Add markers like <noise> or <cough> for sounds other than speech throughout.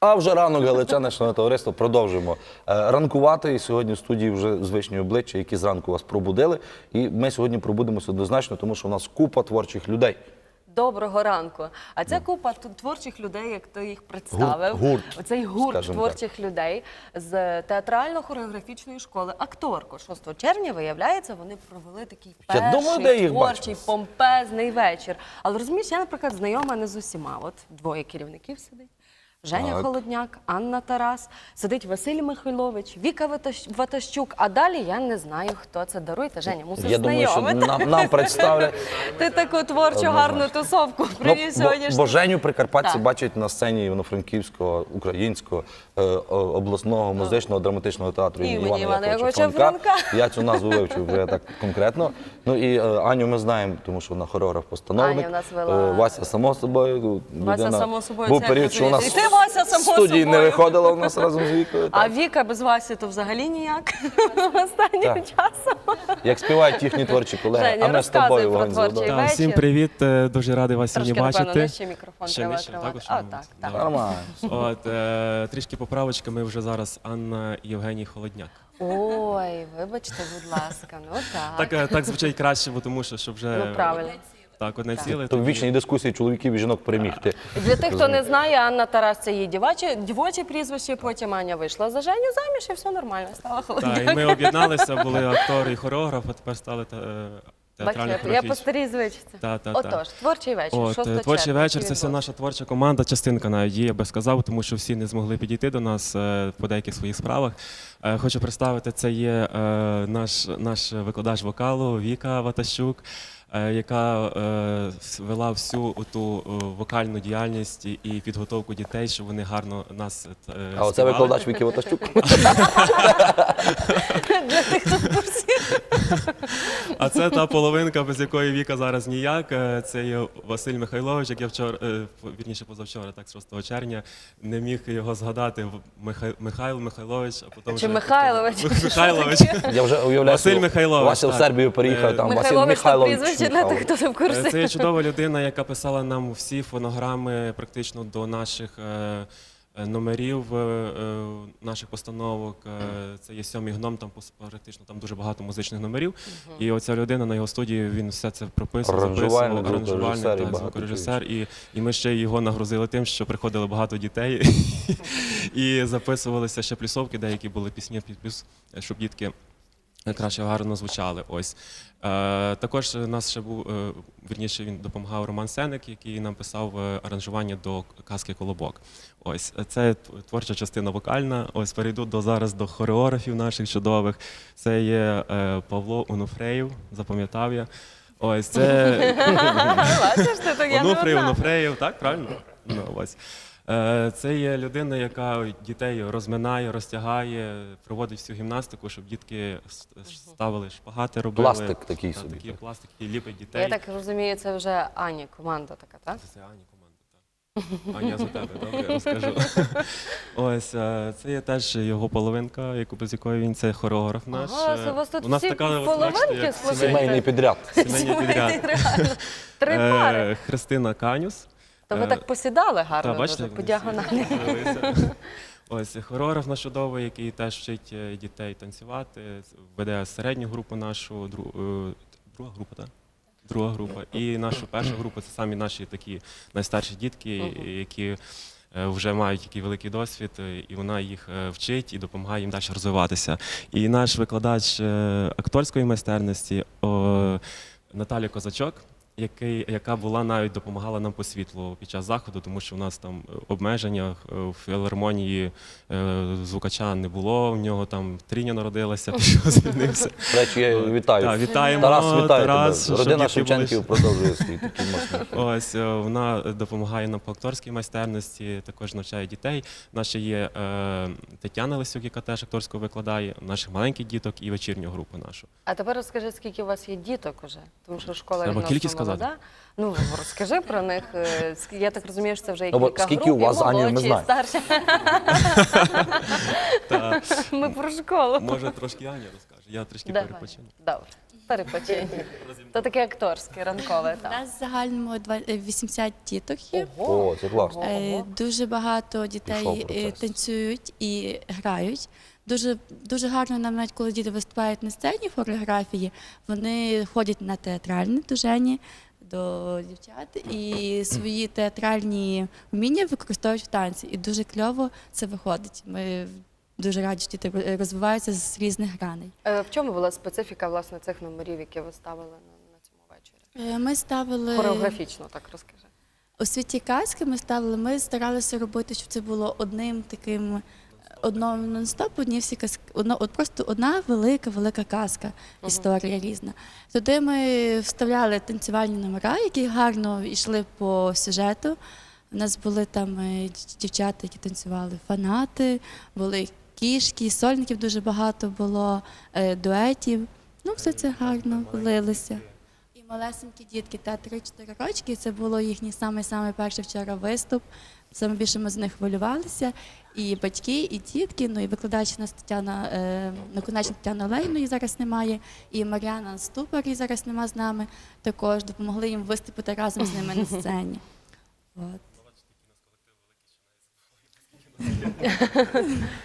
А вже ранок галичане, шановне товариство, продовжуємо е, ранкувати. І сьогодні в студії вже звичні обличчя, які зранку вас пробудили. І ми сьогодні пробудемося однозначно, тому що у нас купа творчих людей. Доброго ранку. А ця купа творчих людей, як ти їх представив, Гурт, гурт, оцей гурт творчих людей з театрально-хореографічної школи акторко 6 червня, виявляється, вони провели такий перший думаю, творчий помпезний вечір. Але розумієш, я, наприклад, знайома не з усіма. От двоє керівників сидить. Женя Так. Холодняк, Анна Тарас, сидить Василь Михайлович, Віка Ватащук. А далі я не знаю, хто це. Даруйте, Женя, мусиш Я думаю, що знайомити. нам, нам представлять. <laughs> Ти таку творчу гарну тусовку Ну, привів сьогодні. бо Женю Прикарпатці Так. бачать на сцені Івано-Франківського, українського, е, обласного музичного драматичного театру Імені Івана Яковлевича Франка. Я цю назву вивчив вже так конкретно. Ну і е, Аню ми знаємо, тому що вона хореограф-постановник. Аня у нас вела- Е, Вася, само собою. Вася, само собою, Був період, що у нас Вася, само в студії не собою. виходила у нас разом з Вікою. А так. Віка без Васі то взагалі ніяк <laughs> останнім Так. часом. Як співають їхні творчі колеги, Женя, а ми з розказуй тобою про вогонь творчий вечір. Всім привіт, е, дуже радий вас Трошки, сьогодні напевно, бачити. нижче мікрофон Ще треба нижче, тримати. також А, так, так. Добре. Нормально. От, е, трішки поправочки, ми вже зараз Анна і Євгеній Холодняк. Ой, вибачте, будь ласка, ну так. Так, е, так звучить краще, бо тому що щоб вже Ну, правильно. Так, одне ціле. То в тоді- вічній дискусії чоловіків і жінок перемігти. Для тих, хто не знає, Анна Тарас це її дівоче, дівоче прізвище, потім Аня вийшла за Женю заміж і все нормально, стала Так, і ми об'єдналися, були актори і хореограф, а тепер стали те- е, Бачите, я- я по театрально старій звичці. Та, та, та. Отож, творчий вечір, От, 6 е, творчий червня. вечір це вся наша творча команда, частинка навіть її, я би сказав, тому що всі не змогли підійти до нас е, по деяких своїх справах. Е, Хочу представити, це є е, наш, наш викладач вокалу Віка Ватащук. Е, Яка е, вела всю ту вокальну діяльність і- підготовку дітей, щоб вони гарно нас е, А оце викладач Вікі Ватащук. Для тих, хто в курсі. А це та половинка, без якої Віка зараз ніяк. Е, Це є Василь Михайлович, як я вчора, е, вірніше позавчора, так, 6 червня, не міг його згадати. В- Миха- Михайло Михайлович, а потім Чи вже- Михайлович? Михайлович. Я вже уявляю, Василь Михайлович, Вася в. Сербію переїхав, Е, там Василь Михайлович це Михайлович. прізвище для тих, хто не в Е, курсі. Це є чудова людина, яка писала нам всі фонограми практично до наших е, е, номерів, е, е, наших постановок. Е, Це є сьомий гном, там практично там дуже багато музичних номерів. І оця людина на його студії він все це прописував, записував, аранжувальник, так, звукорежисер. І, і ми ще його нагрузили тим, що приходили багато дітей <laughs> і записувалися ще плюсовки, деякі були пісні під плюс, щоб дітки краще гарно звучали. Ось. Е, також у нас ще був, е, вірніше, він допомагав Роман Сеник, який нам писав е, аранжування до казки Колобок. Ось це творча частина вокальна. Ось перейду до зараз до хореографів наших чудових. Це є е, Павло Онуфреєв, запам'ятав я. Ось це <laughs> одна. Онуфреєв, так, правильно? Ну, ось. Е, Це є людина, яка дітей розминає, розтягає, проводить всю гімнастику, щоб дітки ставили шпагати, робили. Пластик такий собі, Такий так. пластик, який ліпить дітей. Я так розумію, це вже Ані команда така, так? Це Ані команда, так. Аня за тебе, добре, я розкажу. <laughs> Ось, е, це є теж його половинка, яку без якої він це хореограф наш. Ага, Е, це у вас тут у нас всі така, половинки, сімейний- підряд. сімейний підряд. Три Е, пари. Христина Канюс. То ви е, так посідали гарно Та, бачите, дуже, по діагоналі. <laughs> Ось хореограф наш чудовий, який теж вчить е, дітей танцювати, веде середню групу нашу, дру- е, друга група, так? Друга група. І нашу першу групу це самі наші такі найстарші дітки, які вже мають такий великий досвід, і вона їх вчить і допомагає їм далі розвиватися. І наш викладач акторської майстерності Наталя Козачок. Який, яка була навіть допомагала нам по світлу під час заходу, тому що в нас там е, обмеження е, в філармонії е, звукача не було. В нього там тріня народилася, <laughs> <laughs> пішов звільнився. До речі, я вітаю. Так, вітаємо, Тарас, вітаю Тарас, тебе. Родина Шевченків продовжує свій <laughs> такий. Ось вона допомагає нам по акторській майстерності, також навчає дітей. У нас ще є е, Тетяна Лисюк, яка теж акторську викладає, наших маленьких діток і вечірню групу нашу. А тепер розкажи, скільки у вас є діток уже, тому що школа Треба кількість сказати? Молода. Ну розкажи про них. е, Я так розумію, що це вже є Ну, кілька скільки груп, у вас і з Анією, ми знаємо. старші. Ми про школу. може трошки Аня розкаже, я трішки Давай. перепочину. Добре. Перепочинь. То таке акторське, ранкове. У нас в загальному два- е, 80 діток є. О, це класно. Е, Дуже багато дітей танцюють і грають. Дуже, дуже гарно нам навіть коли діти виступають на сцені хореографії, вони ходять на театральне до Жені, до дівчат і свої театральні вміння використовують в танці. І дуже кльово це виходить. Ми дуже раді, що діти розвиваються з різних граней. Е, В чому була специфіка власне цих номерів, які ви ставили на, на цьому вечорі? Е, Ми ставили Хореографічно, так розкажи. У світі казки ми ставили, ми старалися робити, щоб це було одним таким одному нон-стоп, одні всі казки, одно, от просто одна велика, велика казка, історія різна. Туди ми вставляли танцювальні номера, які гарно йшли по сюжету. У нас були там е, дівчата, які танцювали фанати, були кішки, сольників дуже багато було, е, дуетів. Ну, все це гарно влилося. І малесенькі дітки, та 3-4 рочки, це було їхній самий-самий перший вчора виступ. Саме більше ми з них хвилювалися. І батьки, і дітки, ну і викладач у нас Тетяна, е, наконечна Тетяна Олейної зараз немає, і Мар'яна Ступар її зараз нема з нами. Також допомогли їм виступити разом з ними на сцені. От.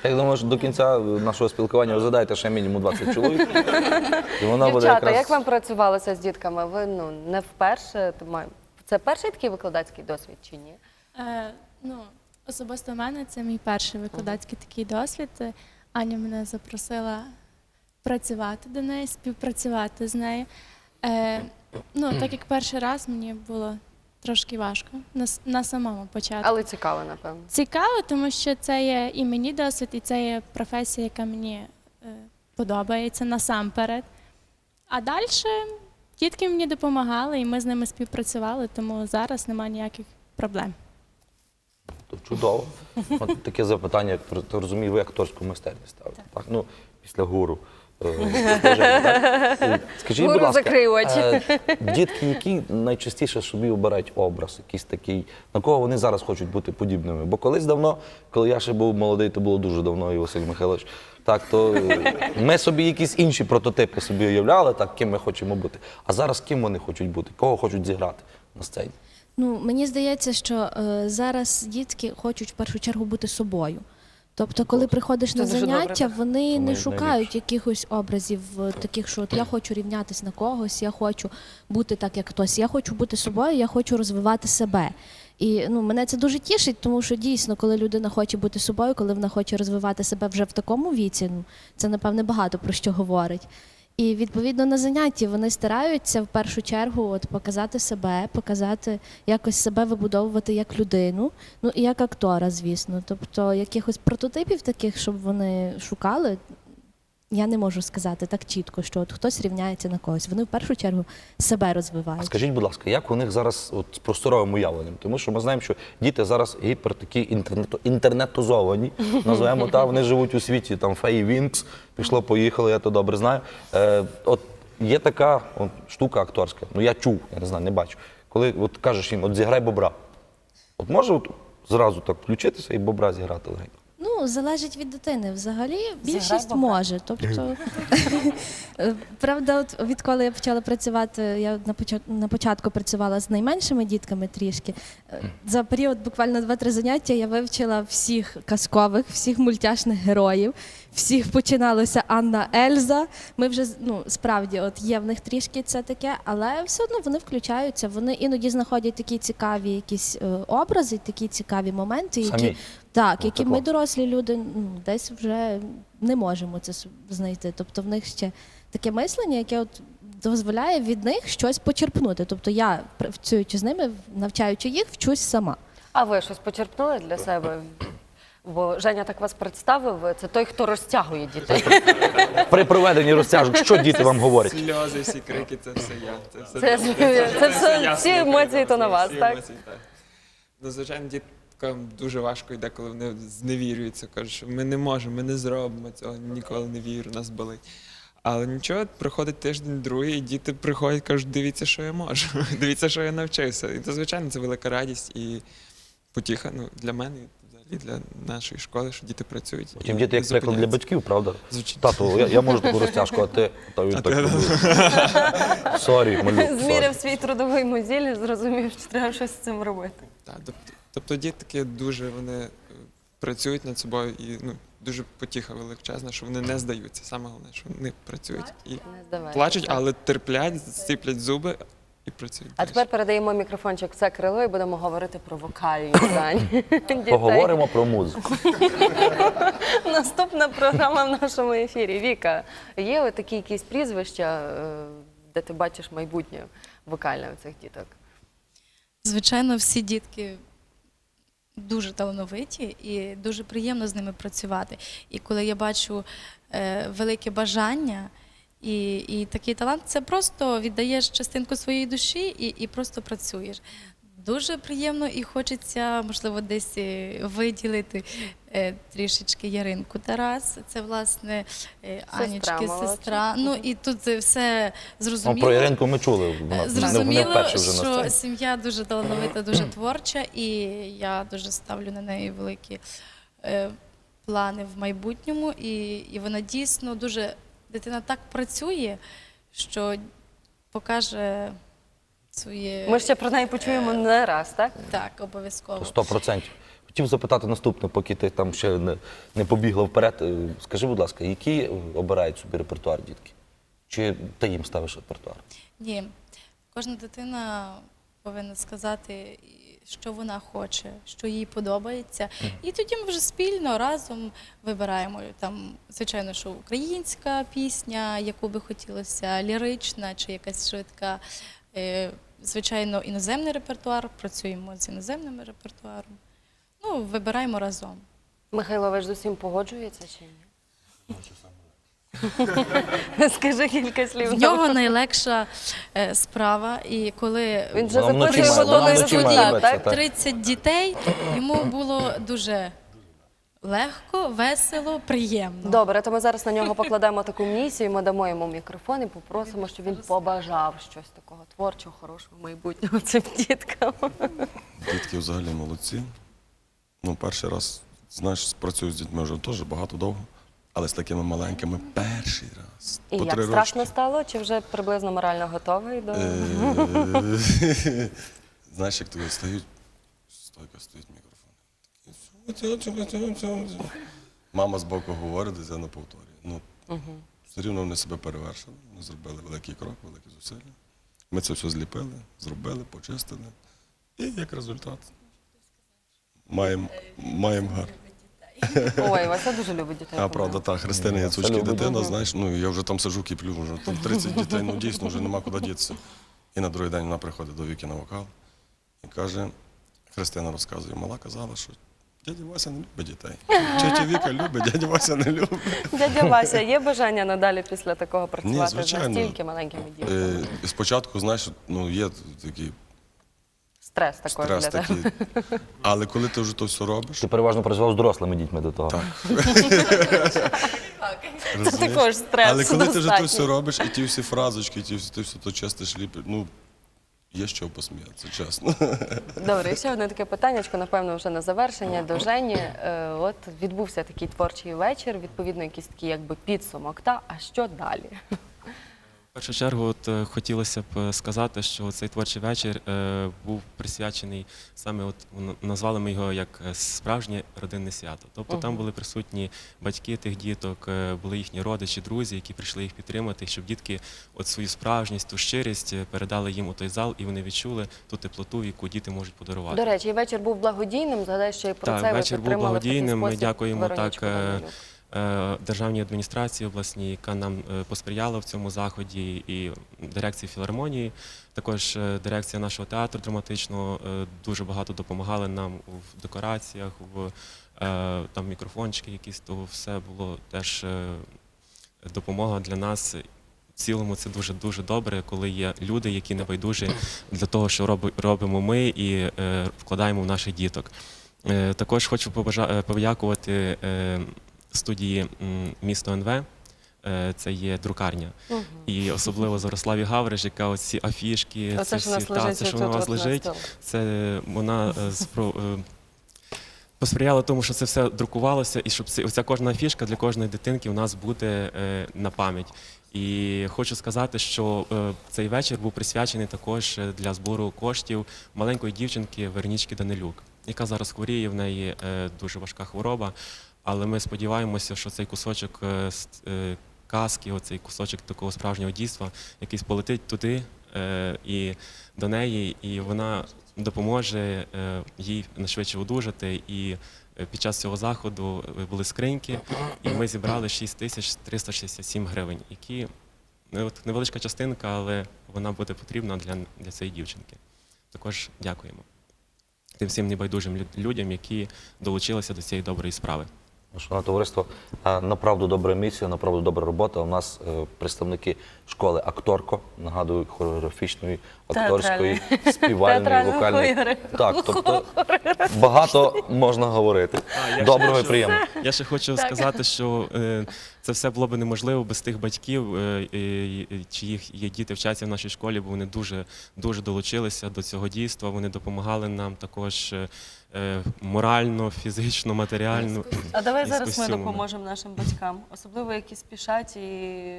Я думаю, що до кінця нашого спілкування ви задаєте ще мінімум 20 чоловік. <laughs> І вона буде Дівчата, якраз... як вам працювалося з дітками? Ви ну не вперше. то Це перший такий викладацький досвід чи ні? Е, ну, особисто в мене це мій перший викладацький такий досвід. Аня мене запросила працювати до неї, співпрацювати з нею. Е, ну, так як перший раз мені було трошки важко на, с- на самому початку. Але цікаво, напевно. Цікаво, тому що це є і мені досвід, і це є професія, яка мені е, подобається насамперед. А далі дітки мені допомагали, і ми з ними співпрацювали, тому зараз немає ніяких проблем. Чудово. От таке запитання, як ти розумію, ви акторську майстерність ставите. Так. Ну, після гуру. е. Е, Скажіть, Гуру будь ласка, закрий очі. е, дітки, які найчастіше собі обирають образ, якийсь такий, на кого вони зараз хочуть бути подібними? Бо колись давно, коли я ще був молодий, то було дуже давно, і Василь Михайлович. Так, то е, ми собі якісь інші прототипи собі уявляли, так, ким ми хочемо бути. А зараз ким вони хочуть бути? Кого хочуть зіграти на сцені? Ну, мені здається, що е, зараз дітки хочуть в першу чергу бути собою. Тобто, коли приходиш Це на заняття, добре, вони не шукають якихось образів е, таких, що от я хочу рівнятися на когось, я хочу бути так, як хтось. Я хочу бути собою, я хочу розвивати себе. І ну, мене це дуже тішить, тому що дійсно, коли людина хоче бути собою, коли вона хоче розвивати себе вже в такому віці, ну це напевне багато про що говорить. І відповідно на занятті вони стараються в першу чергу от показати себе, показати якось себе вибудовувати як людину, ну і як актора, звісно. Тобто якихось прототипів таких, щоб вони шукали, я не можу сказати так чітко, що от хтось рівняється на когось. Вони в першу чергу себе розвивають. скажіть, будь ласка, як у них зараз от, з просторовим уявленням? Тому що ми знаємо, що діти зараз гіпер такі інтернето, інтернетозовані, <laughs> називаємо так, вони живуть у світі там феї Вінкс, пішло, поїхало, я то добре знаю. Е, от є така от, штука акторська, ну я чув, я не знаю, не бачу. Коли от кажеш їм, от зіграй бобра. От може от, зразу так включитися і бобра зіграти легенько? Ну, залежить від дитини. Взагалі більшість може. Тобто, <laughs> правда, от відколи я почала працювати, я на початку, на початку працювала з найменшими дітками трішки. Е, За період буквально 2-3 заняття я вивчила всіх казкових, всіх мультяшних героїв. Всіх починалося Анна Ельза. Ми вже ну справді, от є в них трішки це таке, але все одно вони включаються. Вони іноді знаходять такі цікаві якісь е, образи, такі цікаві моменти, які Самі. так, Ну, які ми дорослі люди ну, десь вже не можемо це знайти. Тобто в них ще таке мислення, яке от дозволяє від них щось почерпнути. Тобто я працюючи з ними, навчаючи їх, вчусь сама. А ви щось почерпнули для себе? Бо Женя так вас представив. Це той, хто розтягує дітей. При проведенні розтяжок, що діти вам говорять? Сльози, всі крики, це все я. Це все, Це- це все- <laughs> я всі емоції то на вас, всі так? емоції, так? Ну, звичайно, діткам дуже важко йде, коли вони зневірюються. Кажуть, що ми не можемо, ми не зробимо цього, ніколи не вірю, нас болить. Але нічого, приходить тиждень, другий, і діти приходять, кажуть, дивіться, що я можу, <laughs> дивіться, що я навчився. І то, звичайно, це велика радість і потіха ну, для мене. і взагалі для нашої школи, що діти працюють. Потім діти як приклад для батьків, правда? Звичайно. Тату, я, я можу таку розтяжку, а ти та він так. <laughs> Сорі, малюк. сорі. Зміряв свій трудовий мозіль і зрозумів, що треба щось з цим робити. Так, тобто, тобто дітки дуже вони е, працюють над собою і ну, дуже потіха величезна, що вони не здаються. Саме головне, що вони працюють і Не плачуть, але терплять, зціплять зуби і працюють. А далі. тепер передаємо мікрофончик в це крило і будемо говорити про вокальні дані. <laughs> Поговоримо про музику. <laughs> Наступна програма в нашому ефірі. Віка, є такі якісь прізвища, е, де ти бачиш майбутнє вокальне у цих діток? Звичайно, всі дітки дуже талановиті і дуже приємно з ними працювати. І коли я бачу е, велике бажання і, і такий талант, це просто віддаєш частинку своєї душі і, і просто працюєш. Дуже приємно і хочеться, можливо, десь е, виділити е, трішечки Яринку Тарас. Це власне е, Анічки, молодша. сестра. Ну і тут все Ну, зрозуміло. про Яринку ми чули. Вона не- не Зрозуміло, вже що сім'я дуже талановита, дуже творча, і я дуже ставлю на неї великі е, плани в майбутньому. І, і вона дійсно дуже дитина так працює, що покаже своє Ми ще про неї почуємо не раз, так? так, обов'язково. Сто процентів. Хотів запитати наступне, поки ти там ще не, не побігла вперед. Е, Скажи, будь ласка, які е, обирають собі репертуар дітки? Чи ти їм ставиш репертуар? Ні, кожна дитина повинна сказати, що вона хоче, що їй подобається. І тоді ми вже спільно разом вибираємо там, звичайно, що українська пісня, яку би хотілося, лірична чи якась швидка. Е, Звичайно, іноземний репертуар, працюємо з іноземним репертуаром. Ну, вибираємо разом. Михайло, ви ж з усім погоджується чи ні? <laughs> Скажи кілька слів. В нього найлегша е, справа, і коли Він вже Вона вночі записує має- вона готовий вночі має результат, битися, так? так. 30 дітей, йому було дуже легко, весело, приємно. Добре, то ми зараз на нього покладемо таку місію, ми дамо йому мікрофон і попросимо, щоб він побажав щось такого творчого, хорошого майбутнього цим діткам. Дітки взагалі молодці. Ну, перший раз, знаєш, працюю з дітьми вже теж багато довго, але з такими маленькими перший раз. І по як три страшно рочки. стало, чи вже приблизно морально готовий до Е, <laughs> Знаєш, як тобі стають, стойка стоїть мікрофон. Мама з боку говорить, дитина повторює. Ну, все рівно вони себе перевершили, вони зробили великий крок, великі зусилля. Ми це все зліпили, зробили, почистили. І як результат маємо маємо гар. ой, Вася дуже любить дітей. А правда, так, Христина Яцучки дитина, знаєш, ну я вже там сиджу, кіплю, вже там 30 дітей, ну дійсно вже нема куди дітися. І на другий день вона приходить до Віки на вокал і каже, Христина розказує, мала казала, що дядя Вася не любить дітей. Тетя Віка любить, дядя Вася не любить. Дядя Вася, є бажання надалі після такого працювати з звичайно. настільки маленькими дітками? Е, спочатку, знаєш, ну є такий Стрес також стрес для тебе. такий. Але коли ти вже то все робиш, Ти переважно працював з дорослими дітьми до того. Так. Це розумієш? також стрес. Але коли ти вже то все робиш, і ті всі фразочки, ті всі, ти все то чистиш, ліпиш, ну, є що посміятися, чесно. Добре, і ще одне таке питаннячко, напевно, вже на завершення до Жені. Е, От відбувся такий творчий вечір, відповідно, якийсь такий якби підсумок. Та а що далі? В першу чергу, от е, хотілося б е, сказати, що цей творчий вечір е, був присвячений саме, от назвали ми його як е, справжнє родинне свято. Тобто там були присутні батьки тих діток, були їхні родичі, друзі, які прийшли їх підтримати, щоб дітки от свою справжність, ту щирість передали їм у той зал, і вони відчули ту теплоту, яку діти можуть подарувати. До речі, вечір був благодійним. Згадай, що і про Так, це ви вечір був благодійним. Ми дякуємо так, Данилюк. Е, державній адміністрації обласній, яка нам е, посприяла в цьому заході, і дирекції філармонії, також е, дирекція нашого театру драматичного дуже багато допомагали нам в декораціях, в там мікрофончики, якісь то все було теж допомога для нас. В цілому це дуже дуже добре, коли є люди, які не байдужі для того, що роби- робимо ми і вкладаємо в наших діток. Також хочу подякувати студії місто НВ. Е, Це є друкарня. І особливо Зарославі Гавриш, яка оці афішки, це всі, та, це, що у вас лежить, це вона е, спро- е, тому, що це все друкувалося, і щоб це, оця кожна фішка для кожної дитинки у нас буде е, на пам'ять. І хочу сказати, що е, цей вечір був присвячений також для збору коштів маленької дівчинки Вернічки Данилюк, яка зараз хворіє, в неї е, дуже важка хвороба. Але ми сподіваємося, що цей кусочок е, е, казки, оцей кусочок такого справжнього дійства, якийсь полетить туди е, і до неї, і вона допоможе їй швидше одужати. І під час цього заходу були скриньки, і ми зібрали 6 тисяч 367 гривень, які ну, невеличка частинка, але вона буде потрібна для, для цієї дівчинки. Також дякуємо тим всім небайдужим лю- людям, які долучилися до цієї доброї справи. Шановне товариство, направду добра місія, направду добра робота. У нас е, представники школи акторко, нагадую, хореографічної, акторської, співальної, вокальної. Так, тобто багато можна говорити. Доброго і приємного. Я ще хочу сказати, що е, це все було б неможливо без тих батьків, е, чиїх є діти вчаться в нашій школі, бо вони дуже дуже долучилися до цього дійства. Вони допомагали нам також е, е, морально, фізично, матеріально. А давай І з зараз ми костюмами. допоможемо нашим батькам, особливо які спішать і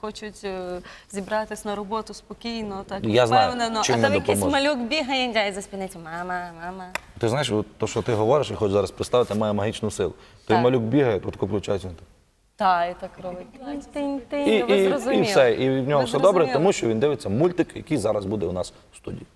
хочуть е, зібратись на роботу спокійно, так Я знаю, впевнено. чим а там якийсь малюк бігає і за спиниться мама, мама. Ти знаєш, от то, що ти говориш, і хочу зараз представити, має магічну силу. Той Так. малюк бігає, от включається. він так. Та, і так робить. І, ви і, і все. І в нього Ви все добре, зрозуміли. тому що він дивиться мультик, який зараз буде у нас в студії.